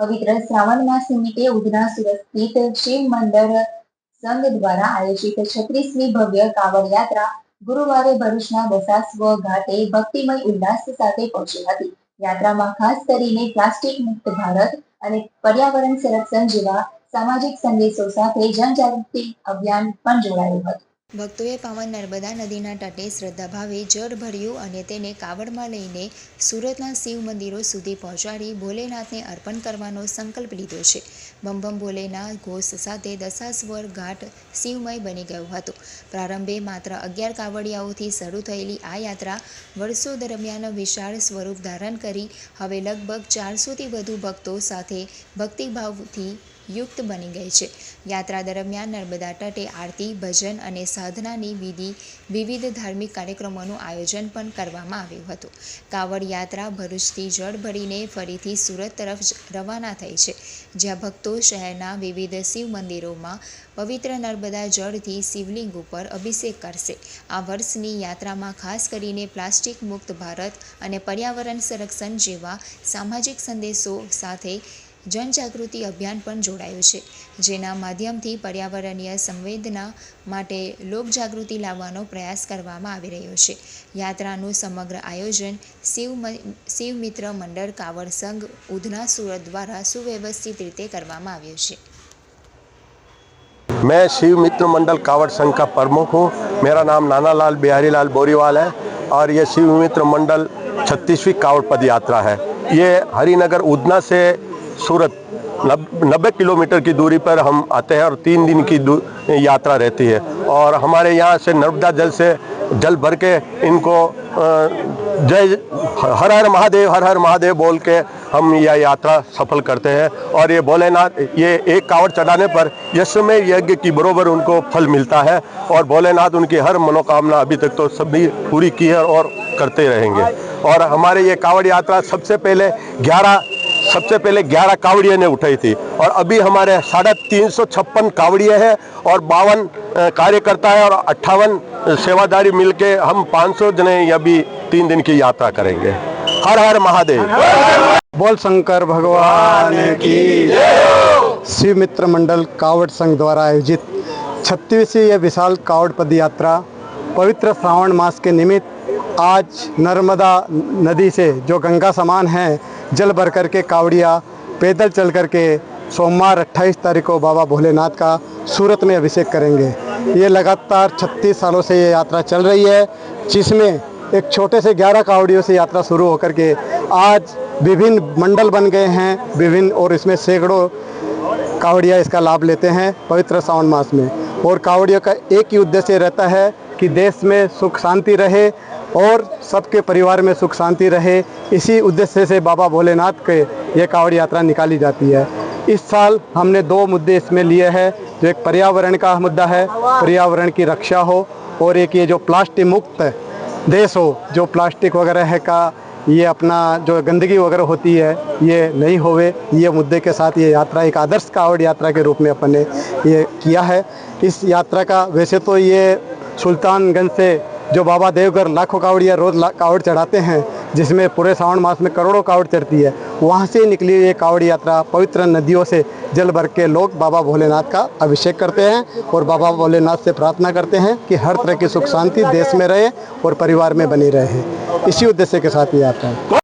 પવિત્ર શ્રાવણ માસ નિમિત્તે ઉધના સુરત સ્થિત શિવ મંદિર સંઘ દ્વારા આયોજિત છત્રીસમી ભવ્ય કાવડ યાત્રા ગુરુવારે ભરૂચના દશાશ્વ ઘાટે ભક્તિમય ઉલ્લાસ સાથે પહોંચી હતી. યાત્રામાં ખાસ કરીને પ્લાસ્ટિક મુક્ત ભારત અને પર્યાવરણ સંરક્ષણ જેવા સામાજિક સંદેશો સાથે જનજાગૃતિ અભિયાન પણ જોડાયું હતું. ભક્તોએ પાવન નર્મદા નદીના તટે શ્રદ્ધાભાવે જળ ભર્યું અને તેને કાવડમાં લઈને સુરતના શિવ મંદિરો સુધી પહોંચાડી ભોલેનાથને અર્પણ કરવાનો સંકલ્પ લીધો છે. બમ બમ ભોલેના ઘોષ સાથે દશાસ્વર ઘાટ શિવમય બની ગયું હતું. પ્રારંભે માત્ર અગિયાર કાવડિયાઓથી શરૂ થયેલી આ યાત્રા વર્ષો દરમિયાન વિશાળ સ્વરૂપ ધારણ કરી હવે લગભગ ચારસોથી વધુ ભક્તો સાથે ભક્તિભાવથી યુક્ત બની ગઈ છે. યાત્રા દરમિયાન નર્મદા તટે આરતી, ભજન અને સાધનાની વિધિ, વિવિધ ધાર્મિક કાર્યક્રમોનું આયોજન પણ કરવામાં આવ્યું હતું. કાવડ યાત્રા ભરૂચથી જળ ભરીને ફરીથી સુરત તરફ રવાના થઈ છે. જ્યાં ભક્તો શહેરના વિવિધ શિવ મંદિરોમાં પવિત્ર નર્મદા જળથી શિવલિંગ ઉપર અભિષેક કરશે. આ વર્ષની યાત્રામાં ખાસ કરીને પ્લાસ્ટિક મુક્ત ભારત અને પર્યાવરણ સંરક્ષણ જેવા સામાજિક સંદેશો સાથે જનજાગૃતિ અભિયાન પણ જોડાયું છે જેના માધ્યમથી પર્યાવરણીય સંવેદના માટે લોકજાગૃતિ લાવવાનો પ્રયાસ કરવામાં આવી રહ્યો છે યાત્રાનું સમગ્ર આયોજન શિવ મ- શિવ મિત્ર મંડળ કાવડ સંઘ ઉધના સુરત દ્વારા સુવ્યવસ્થિત રીતે કરવામાં આવ્યું છે मैं शिव मित्र मंडल कावड़ संघ का प्रमुख हूँ मेरा नाम नाना लाल बिहारी लाल बोरीवाल है और ये शिव मित्र मंडल छत्तीसवीं कावड़ पद यात्रा है ये हरिनगर उदना से सूरत नब्बे किलोमीटर की दूरी पर हम आते हैं और तीन दिन की यात्रा रहती है। और हमारे यहाँ से नर्मदा जल से जल भर के इनको जय, हर हर महादेव, हर हर महादेव बोल के हम यह यात्रा सफल करते हैं। और ये भोलेनाथ, ये एक कावड़ चढ़ाने पर यशमय यज्ञ की बरोबर उनको फल मिलता है और भोलेनाथ उनकी हर मनोकामना अभी तक तो सभी पूरी की है और करते रहेंगे। और हमारे ये कावड़ यात्रा सबसे पहले 11 सबसे पहले 11 कावड़िए ने उठाई थी और अभी हमारे साढ़े तीन सौ छप्पन कावड़िए हैं और बावन कार्यकर्ता है और अट्ठावन सेवादारी मिलके हम 500 जने अभी तीन दिन की यात्रा करेंगे। हर हर महादेव। बोल शंकर भगवान की शिव मित्र मंडल कावड़ संघ द्वारा आयोजित छत्तीसवीं यह विशाल कावड़ पद यात्रा पवित्र श्रावण मास के निमित्त आज नर्मदा नदी से जो गंगा समान है जल भर करके कावड़िया, पैदल चल करके सोमवार 28 तारीख को बाबा भोलेनाथ का सूरत में अभिषेक करेंगे। ये लगातार 36 सालों से ये यात्रा चल रही है, जिसमें एक छोटे से 11 कावड़ियों से यात्रा शुरू होकर के आज विभिन्न मंडल बन गए हैं, विभिन्न और इसमें सैकड़ों कावड़िया इसका लाभ लेते हैं पवित्र सावन मास में। और कावड़ियों का एक ही उद्देश्य रहता है कि देश में सुख शांति रहे और सबके परिवार में सुख शांति रहे। इसी उद्देश्य से बाबा भोलेनाथ के ये कावड़ यात्रा निकाली जाती है। इस साल हमने दो मुद्दे इसमें लिए हैं। जो एक पर्यावरण का मुद्दा है, पर्यावरण की रक्षा हो और एक ये जो प्लास्टिक मुक्त देश हो, जो प्लास्टिक वगैरह है का ये अपना जो गंदगी वगैरह होती है, ये नहीं होवे। ये मुद्दे के साथ ये यात्रा, एक आदर्श कावड़ यात्रा के रूप में अपन ने ये किया है। इस यात्रा का वैसे तो ये सुल्तानगंज से जो बाबा देवघर लाखों कावड़िया रोज़ ला- कावड़ चढ़ाते हैं, जिसमें पूरे श्रावण मास में करोड़ों कावड़ चढ़ती है, वहाँ से निकली ये कावड़ यात्रा पवित्र नदियों से जल भर के लोग बाबा भोलेनाथ का अभिषेक करते हैं और बाबा भोलेनाथ से प्रार्थना करते हैं कि हर तरह की सुख शांति देश में रहे और परिवार में बनी रहे। इसी उद्देश्य के साथ ये यात्रा